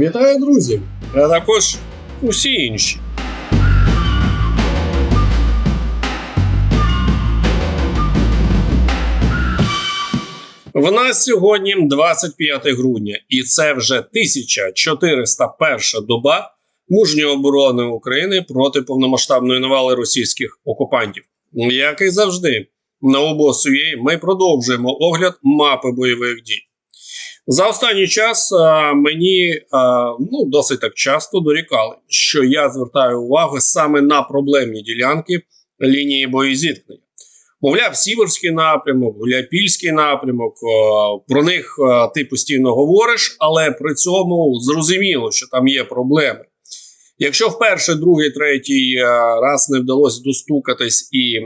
Вітаю, друзі! А також усі інші. В нас сьогодні 25 грудня, і це вже 1401 доба мужньої оборони України проти повномасштабної навали російських окупантів. Як і завжди, на обосує ми продовжуємо огляд мапи бойових дій. За останній час а, мені а, ну, досить так часто дорікали, що я звертаю увагу саме на проблемні ділянки лінії боєзіткнення. Мовляв, Сіверський напрямок, Гуляпільський напрямок. о, Про них а, ти постійно говориш, але при цьому зрозуміло, що там є проблеми. Якщо в перший, другий, третій а, раз не вдалося достукатись і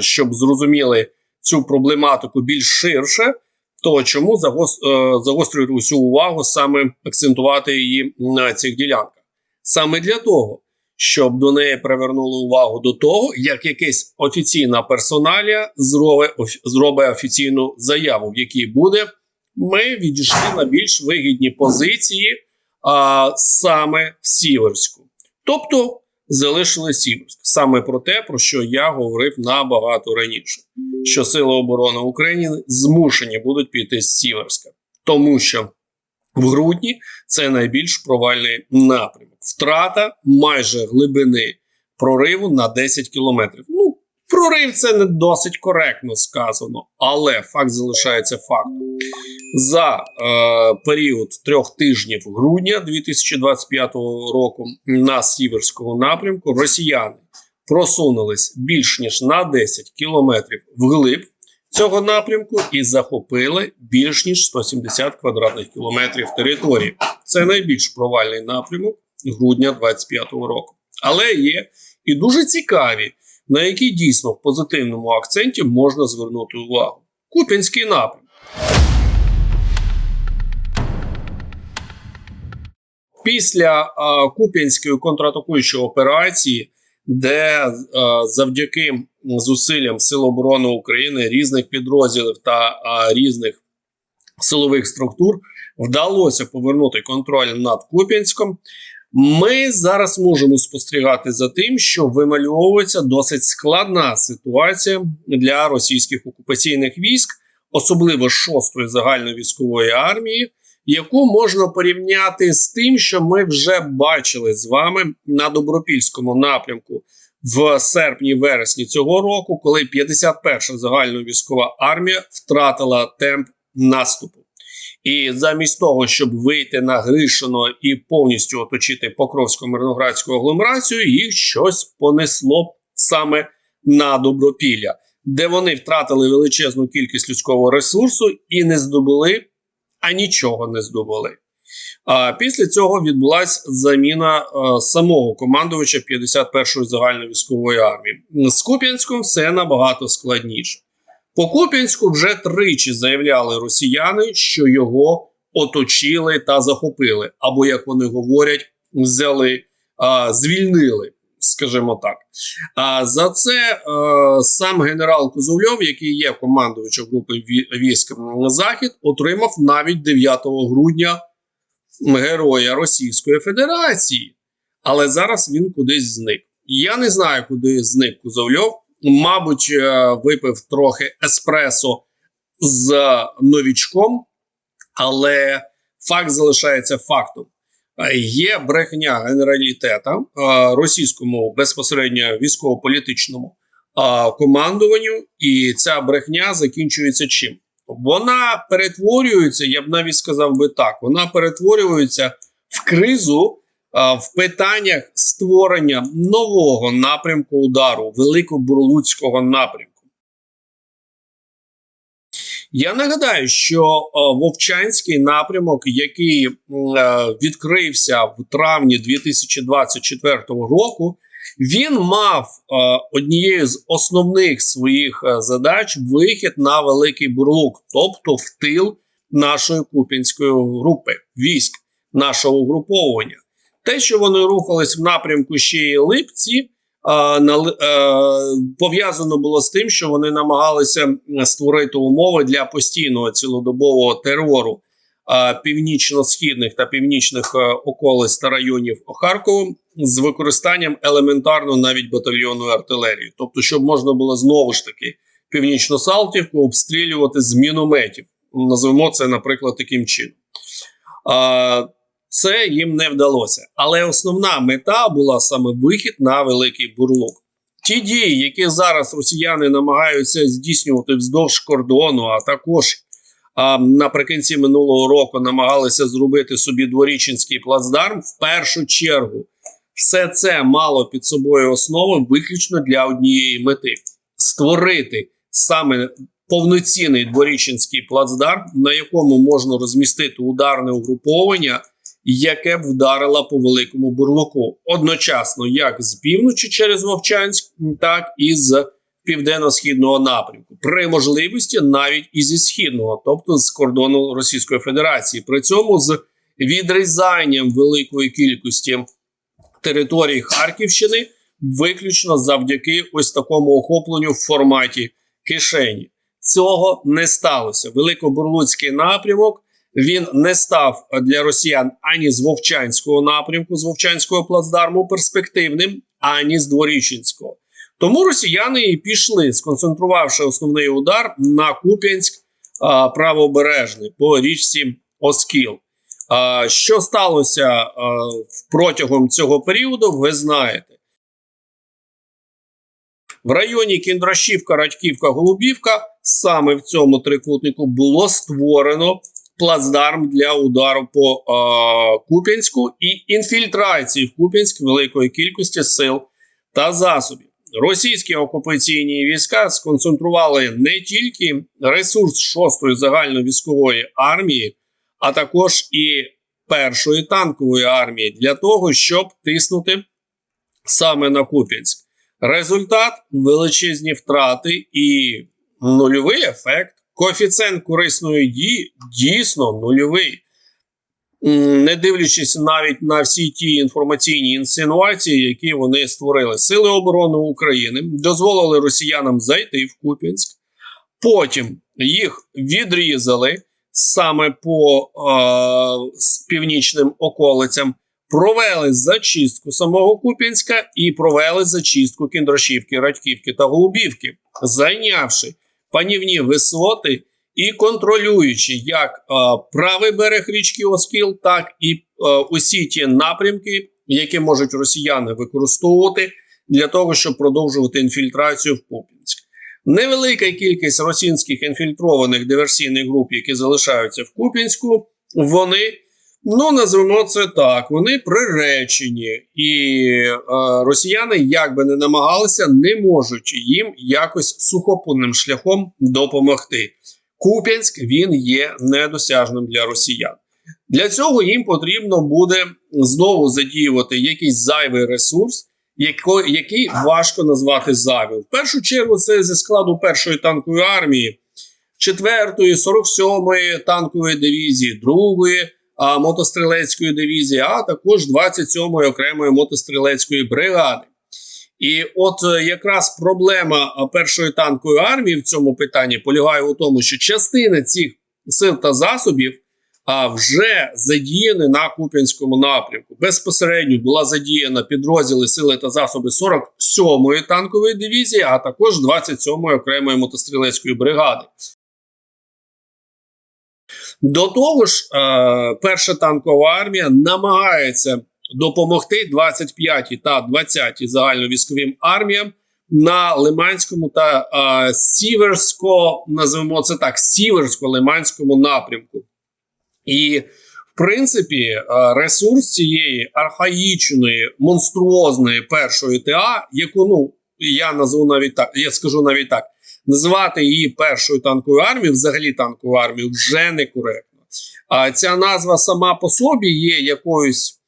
щоб зрозуміли цю проблематику більш ширше, то чому е, загострюють усю увагу саме акцентувати її на цих ділянках? Саме для того, щоб до неї привернули увагу до того, як якась офіційна персоналія зробить офіційну заяву, в якій буде ми відійшли на більш вигідні позиції а, саме в Сіверську. Тобто залишили Сіверськ. Саме про те, про що я говорив набагато раніше, що Сили оборони України змушені будуть піти з Сіверська, тому що в грудні це найбільш провальний напрямок. Втрата майже глибини прориву на 10 кілометрів. Ну, прорив це не досить коректно сказано, але факт залишається фактом. За е, період трьох тижнів грудня 2025 року на сіверському напрямку росіяни просунулись більш ніж на 10 кілометрів вглиб цього напрямку і захопили більш ніж 170 квадратних кілометрів території. Це найбільш провальний напрямок грудня 2025 року. Але є і дуже цікаві, на які дійсно в позитивному акценті можна звернути увагу. Куп'янський напрямок. Після е, Куп'янської контратакуючої операції, де е, завдяки зусиллям Сил оборони України, різних підрозділів та е, різних силових структур вдалося повернути контроль над Куп'янськом. Ми зараз можемо спостерігати за тим, що вимальовується досить складна ситуація для російських окупаційних військ, особливо 6-ї загальновійськової армії, яку можна порівняти з тим, що ми вже бачили з вами на добропільському напрямку в серпні-вересні цього року, коли 51-ша загальновійськова армія втратила темп наступу. І замість того, щоб вийти на Гришино і повністю оточити Покровську мирноградську агломерацію, їх щось понесло саме на добропілля, де вони втратили величезну кількість людського ресурсу і не здобули, а нічого не здобули. А після цього відбулася заміна е, самого командувача 51-ї загальновійськової армії. З Куп'янськом все набагато складніше. По Куп'янську вже тричі заявляли росіяни, що його оточили та захопили, або як вони говорять, взяли, а, звільнили, скажімо так. А за це а, сам генерал Козовльов, який є командувачем групи ві- військ Захід, отримав навіть 9 грудня героя Російської Федерації. Але зараз він кудись зник. Я не знаю, куди зник Козовльов. Мабуть, е, випив трохи еспресо з новічком, але факт залишається фактом. Е, Є брехня генералітета е, російському безпосередньо військово-політичному командуванню, і ця брехня закінчується чим? Вона перетворюється, я б навіть сказав би так: вона перетворюється в кризу в питаннях створення нового напрямку удару Великобурлуцького напрямку. Я нагадаю, що Вовчанський напрямок, який е, відкрився в травні 2024 року, він мав е, однією з основних своїх е, задач вихід на Великий Бурлук, тобто в тил нашої купінської групи військ, нашого угруповування. Те, що вони рухались в напрямку ще й Липці, е, пов'язано було з тим, що вони намагалися створити умови для постійного цілодобового терору північно-східних та північних е, околиць та районів Харкова з використанням елементарно навіть батальйонної артилерії, тобто, щоб можна було знову ж таки північну Салтівку обстрілювати з мінометів. Назвемо це, наприклад, таким чином. Це їм не вдалося. Але основна мета була саме вихід на великий бурлук. Ті дії, які зараз росіяни намагаються здійснювати вздовж кордону, а також а, наприкінці минулого року намагалися зробити собі дворічинський плацдарм, в першу чергу все це мало під собою основу виключно для однієї мети створити саме повноцінний дворічинський плацдарм, на якому можна розмістити ударне угруповання, яке б вдарило по великому бурлуку одночасно, як з півночі через Вовчанськ, так і з південно-східного напрямку, при можливості навіть і зі східного, тобто з кордону Російської Федерації. При цьому з відрізанням великої кількості територій Харківщини, виключно завдяки ось такому охопленню в форматі кишені. Цього не сталося. Великобурлуцький напрямок він не став для росіян ані з Вовчанського напрямку, з Вовчанського плацдарму перспективним, ані з Дворічинського. Тому росіяни і пішли, сконцентрувавши основний удар на Куп'янськ правобережний по річці Оскіл. Що сталося протягом цього періоду, ви знаєте. В районі Кіндрашівка, Радьківка, Голубівка саме в цьому трикутнику було створено плацдарм для удару по е, Куп'янську і інфільтрації в Куп'янськ великої кількості сил та засобів. Російські окупаційні війська сконцентрували не тільки ресурс 6-ї загальновійськової армії, а також і першої танкової армії для того, щоб тиснути саме на Куп'янськ. Результат величезні втрати і нульовий ефект. Коефіцієнт корисної дії дійсно нульовий. Не дивлячись навіть на всі ті інформаційні інсинуації, які вони створили. Сили оборони України дозволили росіянам зайти в Куп'янськ, потім їх відрізали саме по е, північним околицям провели зачистку самого Куп'янська і провели зачистку Кіндрашівки, Радьківки та Голубівки, зайнявши панівні висоти і контролюючи як е, правий берег річки Оскіл, так і е, усі ті напрямки, які можуть росіяни використовувати для того, щоб продовжувати інфільтрацію в Куп'янськ. Невелика кількість російських інфільтрованих диверсійних груп, які залишаються в Куп'янську, вони. Ну, назвемо це так. Вони приречені, і е, росіяни, як би не намагалися, не можуть їм якось сухопутним шляхом допомогти. Куп'янськ він є недосяжним для росіян. Для цього їм потрібно буде знову задіювати якийсь зайвий ресурс, яко, який важко назвати зайвим. В першу чергу, це зі складу першої танкової армії, 4-ї, 47-ї танкової дивізії, 2-ї а, мотострілецької дивізії, а також 27-ї окремої мотострілецької бригади. І от е, якраз проблема першої танкової армії в цьому питанні полягає у тому, що частина цих сил та засобів а, вже задіяні на Куп'янському напрямку. Безпосередньо була задіяна підрозділи сили та засоби 47-ї танкової дивізії, а також 27-ї окремої мотострілецької бригади. До того ж, е, перша танкова армія намагається допомогти 25-й та 20-й загальновійськовим арміям на Лиманському та е, Сіверсько, називаємо це так, Сіверсько-Лиманському напрямку. І, в принципі, е, ресурс цієї архаїчної, монструозної першої ТА, яку ну я назву навіть так, я скажу навіть так. Назвати її першою танковою армією, взагалі танковою армією, вже некоректно. А ця назва сама по собі є якоюсь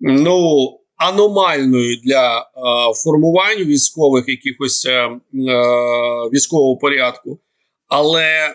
ну, аномальною для е, формування військових якихось е, військового порядку. Але е,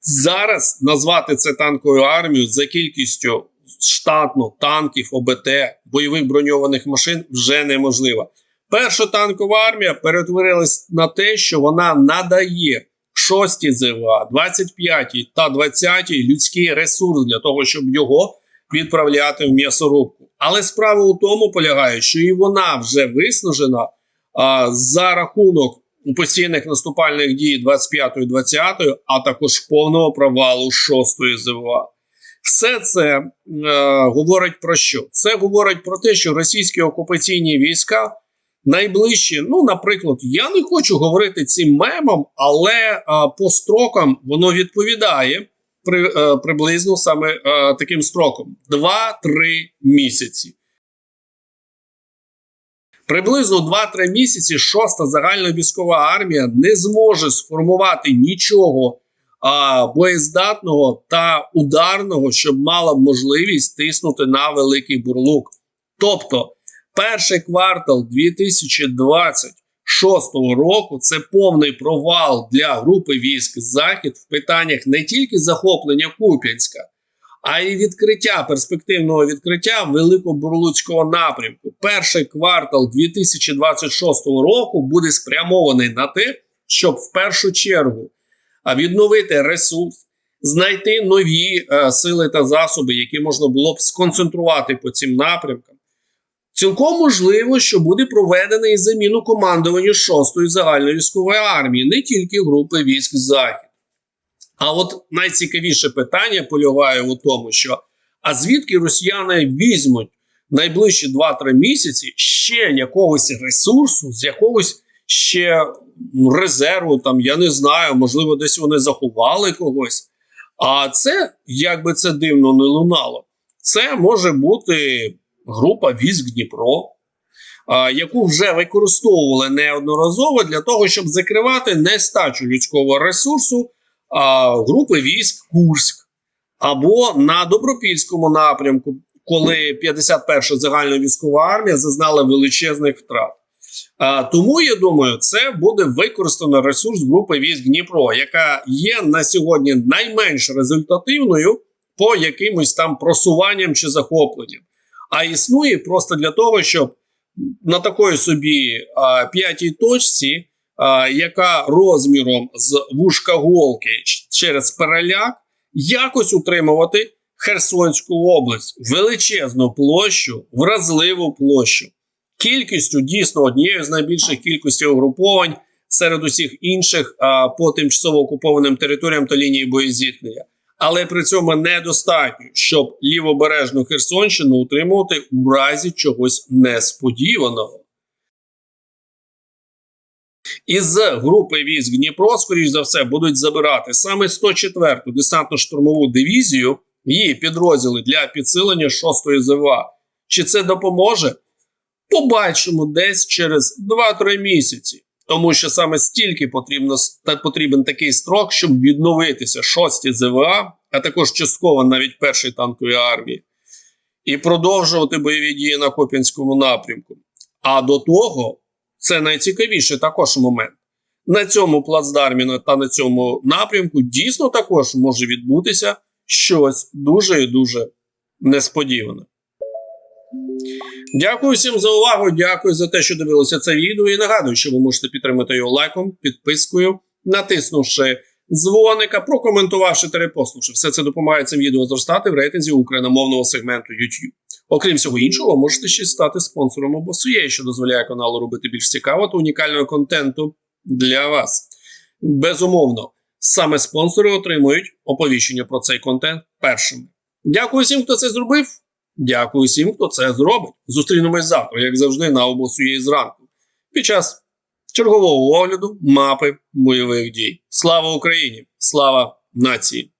зараз назвати це танковою армією за кількістю штатно танків, ОБТ, бойових броньованих машин вже неможливо. Перша танкова армія перетворилась на те, що вона надає 6 ЗВА, 25 та 20 людський ресурс для того, щоб його відправляти в м'ясорубку. Але справа у тому полягає, що і вона вже виснажена а, за рахунок постійних наступальних дій 25-ї, 20-ї, а також повного провалу 6-ї ЗВА. Все це е, говорить про що? Це говорить про те, що російські окупаційні війська найближчі, ну, наприклад, я не хочу говорити цим мемом, але е, по строкам воно відповідає при, е, приблизно саме е, таким строком: 2-3 місяці. Приблизно 2-3 місяці шоста загальна військова армія не зможе сформувати нічого а, боєздатного та ударного, щоб мала можливість тиснути на великий бурлук. Тобто, перший квартал 2026 року це повний провал для групи військ Захід в питаннях не тільки захоплення Куп'янська, а й відкриття перспективного відкриття Великобурлуцького напрямку. Перший квартал 2026 року буде спрямований на те, щоб в першу чергу відновити ресурс, знайти нові е, сили та засоби, які можна було б сконцентрувати по цим напрямкам. Цілком можливо, що буде проведений і заміну командування 6-ї загальної військової армії, не тільки групи військ Захід. А от найцікавіше питання полягає у тому, що а звідки росіяни візьмуть найближчі 2-3 місяці ще якогось ресурсу, з якогось ще резерву, там я не знаю, можливо, десь вони заховали когось. А це, як би це дивно не лунало, це може бути група військ Дніпро, яку вже використовували неодноразово для того, щоб закривати нестачу людського ресурсу групи військ Курськ або на Добропільському напрямку, коли 51-ша загальна військова армія зазнала величезних втрат. А, тому я думаю, це буде використано ресурс групи військ Дніпро, яка є на сьогодні найменш результативною по якимось там просуванням чи захопленням, а існує просто для того, щоб на такої собі а, п'ятій точці, а, яка розміром з вушка голки через переляк, якось утримувати Херсонську область, величезну площу, вразливу площу кількістю дійсно однією з найбільших кількостей угруповань серед усіх інших а, по тимчасово окупованим територіям та лінії боєзіткнення. Але при цьому недостатньо, щоб лівобережну Херсонщину утримувати у разі чогось несподіваного. Із групи військ Дніпро, скоріш за все, будуть забирати саме 104-ту десантно-штурмову дивізію, її підрозділи для підсилення 6-ї ЗВА. Чи це допоможе? Побачимо десь через 2-3 місяці, тому що саме стільки потрібно та потрібен такий строк, щоб відновитися 6 ЗВА, а також частково навіть першої танкової армії, і продовжувати бойові дії на Коп'янському напрямку. А до того це найцікавіший також момент. На цьому плацдармі та на цьому напрямку дійсно також може відбутися щось дуже і дуже несподіване. Дякую всім за увагу. Дякую за те, що дивилися це відео. І нагадую, що ви можете підтримати його лайком, підпискою, натиснувши дзвоника, прокоментувавши та репостнувши. Все це допомагає цим відео зростати в рейтинзі україномовного сегменту YouTube. Окрім всього іншого, можете ще стати спонсором або своєї, що дозволяє каналу робити більш цікавого та унікального контенту для вас. Безумовно, саме спонсори отримують оповіщення про цей контент першими. Дякую всім, хто це зробив. Дякую всім, хто це зробить. Зустрінемось завтра, як завжди, на обосує зранку. Під час чергового огляду мапи бойових дій. Слава Україні! Слава нації!